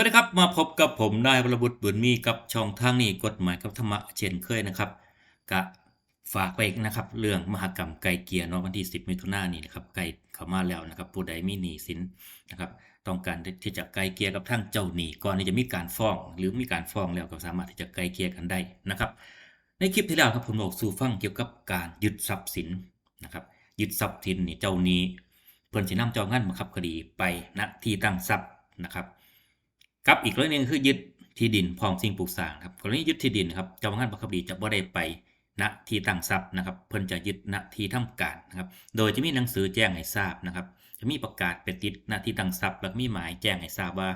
วัสดีครับมาพบกับผมนายวรบุตรบุญมีกับช่องทางนี้กฎหมายกับธรรมะเช่นเคยนะครับกะฝากไปอีกนะครับ เรื่องมหกรรมไก่เกียเนาะวันที่ 10 มิถุนายนนี้นะครับไก่เข้ามาแล้วนะครับผู้ใดมีหนี้สินนะครับต้องการที่จะไกลเกียร์กับทางเจ้าหนี้ก่อนที่จะมีการฟ้อง หรือมีการฟ้องแล้วก็สามารถที่จะไกลเกียร์กันได้นะครับ ในคลิปที่แล้วครับผมบอกสู่ฟังเกี่ยวกับการยึดทรัพย์สินนะครับยึดทรัพย์สินนี่เจ้าหนี้เพิ่อนสินำเจ้างั้นบังคับคดีไปณที่ตั้งทรัพย์นะครับ กับอีกกรณีหนึ่งคือยึดที่ดินพร้อมสิ่งปลูกสร้างครับกรณียึดที่ดินครับเจ้าพนักงานบังคับคดีจะบ่ได้ไปณที่ตั้งทรัพย์นะครับ เพิ่นจะยึดณที่ทำการนะครับ โดยจะมีหนังสือแจ้งให้ทราบนะครับ จะมีประกาศเป็นติดณที่ตั้งทรัพย์และมีหมายแจ้งให้ทราบว่า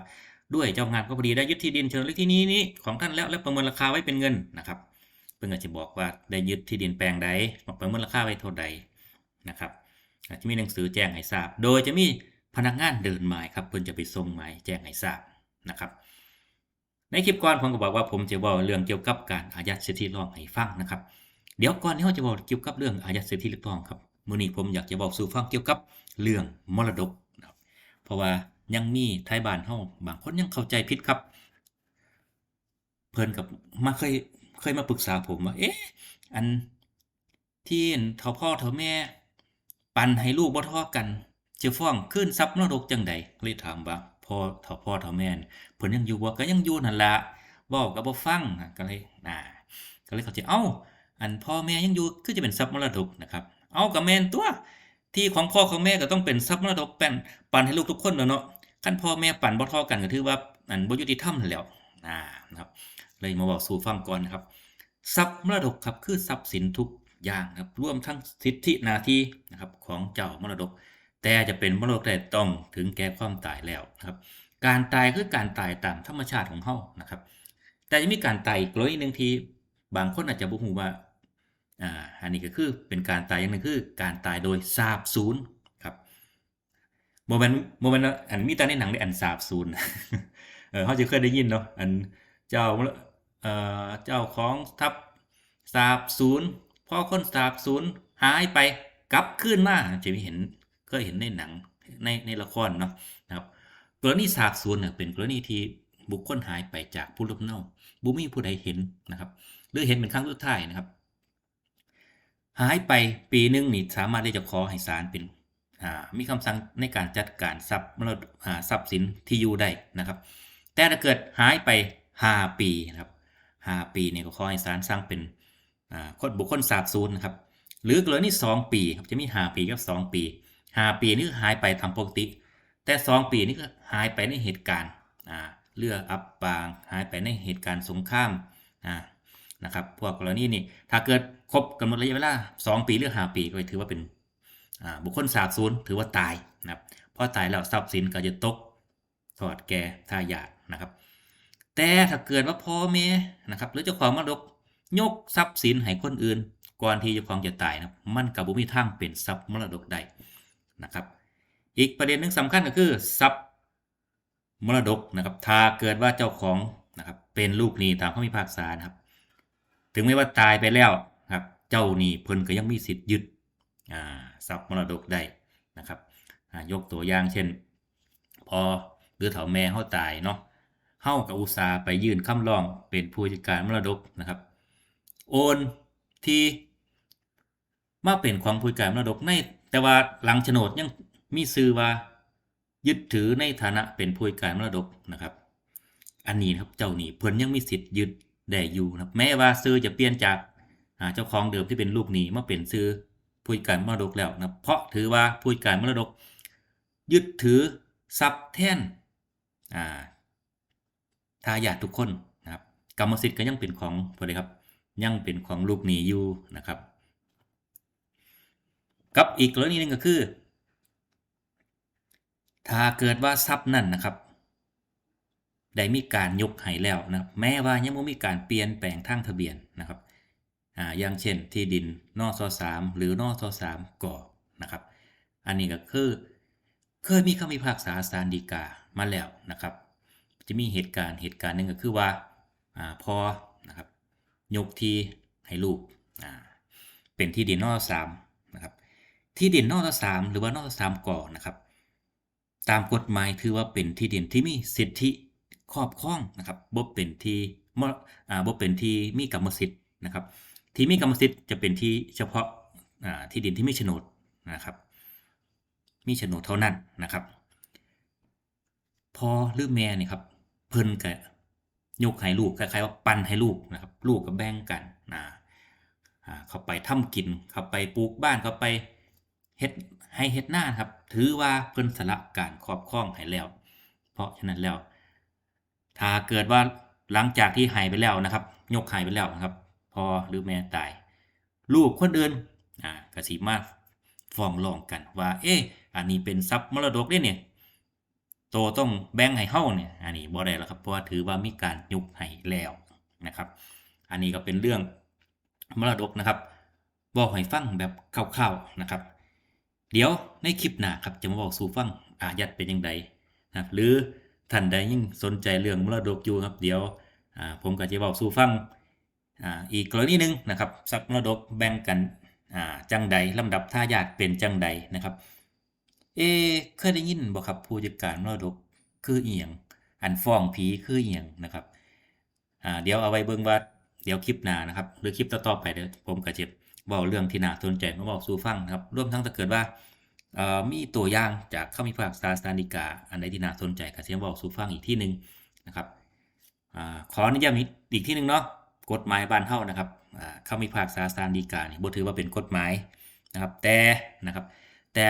ด้วยเจ้าพนักงานบังคับคดีได้ยึดที่ดินเชิงลึกที่นี้นี้ของท่านแล้วและประเมินราคาไว้เป็นเงินนะครับ เพิ่นก็จะบอกว่าได้ยึดที่ดินแปลงใดประเมินราคาไว้เท่าใดนะครับจจะมีหนังสือแจ้งให้ทราบ โดยจะมีพนักงานเดินหมายครับเพิ่นจะไปส่งหมายแจ้งให้ทราบ นะครับ ในคลิปก่อนผมก็บอกว่าผมจะบอกเรื่องเกี่ยวกับการอายัดสิทธิรองให้ฟังนะครับ เดี๋ยวก่อนที่เราจะบอกเกี่ยวกับเรื่องอายัดสิทธิรองครับมื้อนี้ผมอยากจะบอกสู่ฟังเกี่ยวกับเรื่องมรดกนะครับเพราะว่ายังมีไทยบ้านเฮาบางคนยังเข้าใจผิดครับ เพิ่นกับมาเคยเคยมาปรึกษาผมว่าเอ๊ะอันที่เฒ่าพ่อเฒ่าแม่ ปันให้ลูกบ่ทอกันจะฟ้องคืนทรัพย์มรดกจังใดเลยถามว่า พ่อเฒ่าพ่อเฒ่าแม่นเพิ่นยังอยู่บ่ก็ยังอยู่นั่นละเว้าก็บ่ฟังก็เลยอ่าก็เลยเข้าใจเอ้า อันพ่อแม่ยังอยู่คือจะเป็นทรัพย์มรดกนะครับเอาก็แม่นตัวที่ของพ่อของแม่ก็ต้องเป็นทรัพย์มรดกแป่นปันให้ลูกทุกคนเนาะคันพ่อแม่ปันบ่เท่อกันก็ถือว่าอันบ่ยุติธรรมแล้วอ่านะครับ เลยมาบอกสู่ฟังก่อนนะครับทรัพย์มรดกครับคือทรัพย์สินทุกอย่างครับรวมทั้งสิทธิหนาทีนะครับของเจ้ามรดก แต่จะเป็นมรดกได้ต้องถึงแก่ความตายแล้วนะครับ การตายคือการตายตามธรรมชาติของเฮานะครับ แต่จะมีการตายอีกกรณีหนึ่งทีบางคนอาจจะบ่ฮู้ว่าอ่าอันนี้ก็คือเป็นการตายอย่างหนึ่งคือการตายโดยสาบสูญครับโมเมนต์โมเมนต์อันมีต่ในหนังในอันสาบสูญเออเขาจะเคยได้ยินเนาะอันเจ้าเอ่อเจ้าของทัพสาบสูญพอคนสาบสูญหายไปกลับคืนมาจะมีเห็น เคยเห็นในหนังในในละครเนาะนะครับกรณีสาบสูญเนี่ยเป็นกรณีที่บุคคลหายไปจากผู้รับเน่าบุมีผู้ใดเห็นนะครับ หรือเห็นเป็นครั้งสุดท้ายนะครับ หายไปปีหนึงนี่สามารถที่จะขอให้ศาลเป็นมีคำสั่งในการจัดการทรัพย์มรดทรัพย์สินที่อยู่ได้นะครับ แต่ถ้าเกิดหายไป 5 ปีนะครับ5ปีเนี่ยก็ขอให้ศาลสร้างเป็นคนบุคคลสาบสูญนะครับ หรือกรณี2ปีครับจะมี 5 ปีกับ 2 ปี 5ปีนี่หายไปตามปกติ แต่2ปีนี่ก็หายไปในเหตุการณ์เรืออับปางหายไปในเหตุการณ์สงครามนะครับพวกกรณีนี่ถ้าเกิดครบกำหนดระยะเวลา 2 ปีหรือ 5 ปีก็ถือว่าเป็นบุคคลสาบสูญถือว่าตายนะครับพอตายแล้วทรัพย์สินก็จะตกทอดแก่ทายาทนะครับ แต่ถ้าเกิดว่าพ่อแม่นะครับหรือเจ้าของมรดกยกทรัพย์สินให้คนอื่น ก่อนที่เจ้าของจะตายนะมันกับบุมีทางเป็นทรัพย์มรดกได้ นะครับ อีกประเด็นหนึ่งสำคัญก็คือทรัพย์มรดกนะครับถ้าเกิดว่าเจ้าของนะครับเป็นลูกหนี้ตามคำพิพากษานะครับ ถึงแม้ว่าตายไปแล้วครับเจ้าหนี้เพิ่นก็ยังมีสิทธิ์ยึดทรัพย์มรดกได้นะครับยกตัวอย่างเช่น พอหรือเฒ่าแม่เฮาตายเนาะเฮากับอุตสาไปยื่นคำร้องเป็นผู้จัดการมรดกนะครับ โอนที่มาเป็นของผู้จัดการมรดกใน แต่ว่าหลังโฉนดยังมีชื่อว่า ยึดถือในฐานะเป็นผู้การมรดกนะครับ อันนี้นครับเจ้าหนี้เพิ่นยังมีสิทธิ์ยึดได้อยู่นะแม้ว่าซื้อจะเปลี่ยนจากเจ้าของเดิมที่เป็นลูกหนี้มาเป็นซื้อผู้การมรดกแล้วนะเพราะถือว่าผู้การมรดก ยึดถือทรัพย์แทนอ่าทายาททุกคนนะครับกรรมสิทธิ์ก็ยังเป็นของผู้ใดครับ ยังเป็นของลูกหนี้อยู่นะครับ กับอีกกรณีหนึงก็คือ ถ้าเกิดว่าทรัพย์นั่นนะครับ ได้มีการยกให้แล้วนะแม้ว่ายังไม่มีการเปลี่ยนแปลงทางทะเบียนนะครับอ่าอย่างเช่น ที่ดินนอซอสามหรือนอซอสามก่อนะครับ อันนี้ก็คือเคยมีคำพิพากษาศาลฎีกามาแล้วนะครับ จะมีเหตุการณ์เหตุการณ์หนึ่งก็คือว่าอ่าพอนะครับยกที่ให้ลูกอ่าเป็นที่ดินนอสามนะครับ ที่ดินนอกสามหรือว่านอกสามก่อนะครับ ตามกฎหมายถือว่าเป็นที่ดินที่มีสิทธิครอบครองนะครับบ่เป็นที่บ่เป็นที่มีกรรมสิทธิ์นะครับ ที่มีกรรมสิทธิ์จะเป็นที่เฉพาะที่ดินที่มีโฉนดนะครับ มีโฉนดเท่านั้นนะครับพอหรือแม่นี่ครับเพิ่นก็ยกให้ลูกคล้ายๆว่าปันให้ลูกนะครับ ลูกก็แบ่งกันนะเขาไปทำกินเขาไปปลูกบ้านเขาไป เฮ็ดให้เฮ็ดหน้าครับ ถือว่าเพิ่นสละการครอบครองให้แล้ว เพราะฉะนั้นแล้ว ถ้าเกิดว่าหลังจากที่หายไปแล้วนะครับ ยกหายไปแล้วนะครับ พอหรือแม่ตาย ลูกคนอื่นอ่ากสิมาฟ้องร้องกันว่า เอ๊ะอันนี้เป็นทรัพย์มรดกเด้เนี่ยโตต้องแบ่งให้เฮาเนี่ย อันนี้บ่ได้แล้วครับ เพราะว่าถือว่ามีการยุกให้แล้วนะครับ อันนี้ก็เป็นเรื่องมรดกนะครับบอกให้ฟังแบบคร่าวๆนะครับ เดี๋ยวในคลิปหน้าครับจะมาบอกสู่ฟังอายัดเป็นยังไงนะครับหรือท่านใดยิ่งสนใจเรื่องมรดกอยู่ครับ เดี๋ยวผมก็จะบอกสู่ฟังอีกกรณีหนึ่งนะครับทรัพย์มรดกแบ่งกันจังใดลำดับท่ายาทเป็นจังใดนะครับเอเคยได้ยินบ่ครับผู้จัดการมรดกคือเอียง อันฟ้องผีคือเอียงนะครับเดี๋ยวเอาไว้เบิ่งว่าเดี๋ยวคลิปหน้านะครับ หรือคลิปต่อๆไปเดี๋ยวผมก็จะ ว้าเรื่องที่น่าสนใจมาบอกสู่ฟังนะครับรวมทั้งถ้าเกิดว่ามีตัวอย่างจากคำพิพากษาสารฎีกา อันใดที่น่าสนใจก็สิมาบอกสู่ฟังอีกที่หนึ่งนะครับอขออนุญาตอีกที่หนึ่งเนาะกฎหมายบ้านเฮานะครับอ่าคำพิพากษาสารฎีกาเนี่ยบ่ถือว่าเป็นกฎหมายนะครับแต่นะครับแต่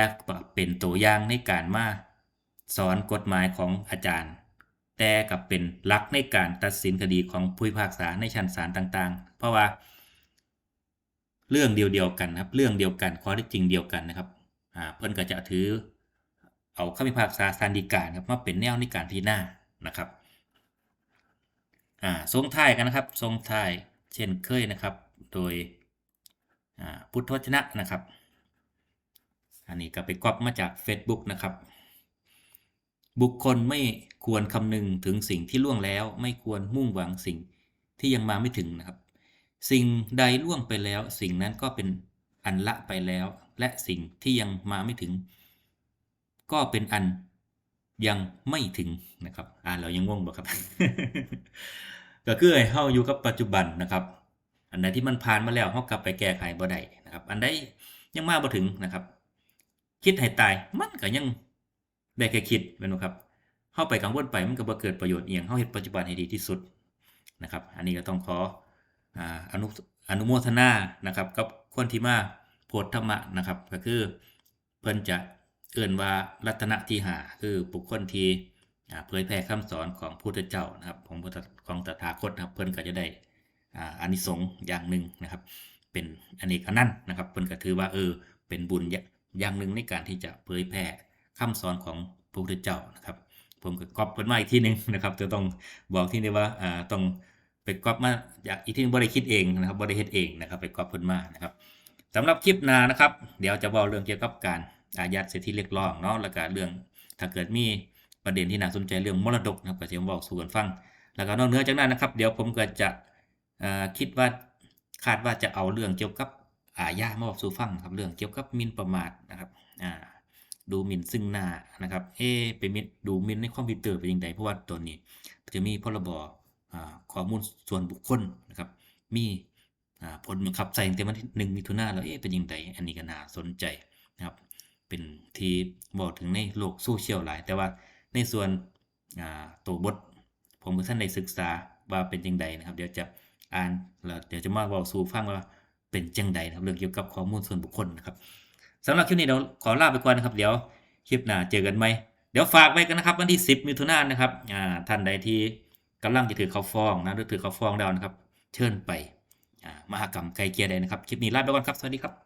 เป็นตัวอย่างในการมาสอนกฎหมายของอาจารย์ แต่กับเป็นหลักในการตัดสินคดีของผู้พิพากษาในชั้นศาลต่างๆ เพราะว่า เรื่องเดียวเดียวกันนะครับ เรื่องเดียวกันข้อเท็จจริงเดียวกันนะครับอ่าเพิ่นก็จะถือ เอาคำพิพากษาศาลฎีกาครับมาเป็นแนวในการพิจารณานะครับอ่าส่งท้ายกันนะครับส่งท้ายเช่นเคยนะครับ โดยอ่าพุทธวจนะนะครับ อันนี้ก็ไปก๊อปมาจาก Facebook นะครับ บุคคลไม่ควรคำนึงถึงสิ่งที่ล่วงแล้ว ไม่ควรมุ่งหวังสิ่งที่ยังมาไม่ถึงนะครับ สิ่งใดล่วงไปแล้ว สิ่งนั้นก็เป็นอันละไปแล้ว และสิ่งที่ยังมาไม่ถึง ก็เป็นอันยังไม่ถึงนะครับ อ่านเรายังง่วงบ่ครับ ก็คือให้เฮาอยู่กับปัจจุบันนะครับ อันใดที่มันผ่านมาแล้วเฮากลับไปแก้ไขบ่ได้นะครับ อันใดยังมาบ่ถึงนะครับ คิดให้ตายมันก็ยังได้แค่คิดแม่นบ่ครับเฮาไปกังวลไปมันก็บ่เกิดประโยชน์อีหยังเฮาเฮ็ดปัจจุบันให้ดีที่สุดนะครับ อันนี้ก็ต้องขอ อนุอนุโมทนานะครับกับคนที่มาโพดธรรมะนะครับ ก็คือเพิ่นจะเอิ้นว่ารัตนที่หาคือบุคคลที่เผยแพร่คำสอนของพุทธเจ้านะครับ ของพุทธของตถาคตนะครับ เพิ่นก็จะได้อาอานิสงส์อย่างหนึ่งนะครับ เป็นอันนี้อันนั้นนะครับ เพิ่นก็ถือว่าเออเป็นบุญอย่างหนึ่งในการที่จะเผยแพร่คำสอนของพระพุทธเจ้านะครับ ผมก็กอปเพิ่นมาอีกทีหนึ่งนะครับ จะต้องบอกที่นี่ว่าอ่าต้อง ไปก๊อปมาจากอีกที่นึงบ่ไดคิดเองนะครับบ่ไดเฮ็ดเองนะครับไปก๊อปเพิ่นมานะครับสำหรับคลิปหน้านะครับ เดี๋ยวจะเว้าเรื่องเกี่ยวกับการอายัดสิทธิเรียกร้องเนาะแล้วก็เรื่องถ้าเกิดมีประเด็นที่น่าสนใจเรื่องมรดกนะครับก็จะมาบอกสู่กันฟัง แล้วก็นอกเหนือจากนั้นนะครับ เดี๋ยวผมก็จะคิดว่าคาดว่าจะเอาเรื่องเกี่ยวกับอาญามาบอกสู่ฟังครับเรื่องเกี่ยวกับมินประมาทนะครับดูมินซึ่งหน้านะครับเอ๊ไปมินดูมินในคอมพิวเตอร์เป็นยังไงเพราะว่าตัวนี้จะมีพรบอ่ ข้อมูลส่วนบุคคลนะครับ มีผลบังคับใช้ตั้งแต่วันที่หนึ่งมิถุนายนแล้วเอ๊ะเป็นยังไงอันนี้ก็น่าสนใจนะครับ เป็นที่บอกถึงในโลกโซเชียลหลาย แต่ว่าในส่วนตัวบท ผมกับท่านได้ศึกษาว่าเป็นจังใดนะครับ เดี๋ยวจะอ่านแล้วเดี๋ยวจะมาเว้าสู่ฟังว่าเป็นจังใดนะครับเรื่องเกี่ยวกับข้อมูลส่วนบุคคลนะครับสำหรับคลิปนี้เราขอลาไปก่อนนะครับ เดี๋ยวคลิปหน้าเจอกันไหมเดี๋ยวฝากไว้กันนะครับ วันที่ 10 มิถุนายนนะครับท่านใดที่ กำลังจะถือเขาฟ้องนะหรือถือข้าฟ้องแล้วนะครับ เชิญไปมหากรรมไกลเกลียร์ใดนะครับ คลิปนี้ลาไปก่อนครับ สวัสดีครับ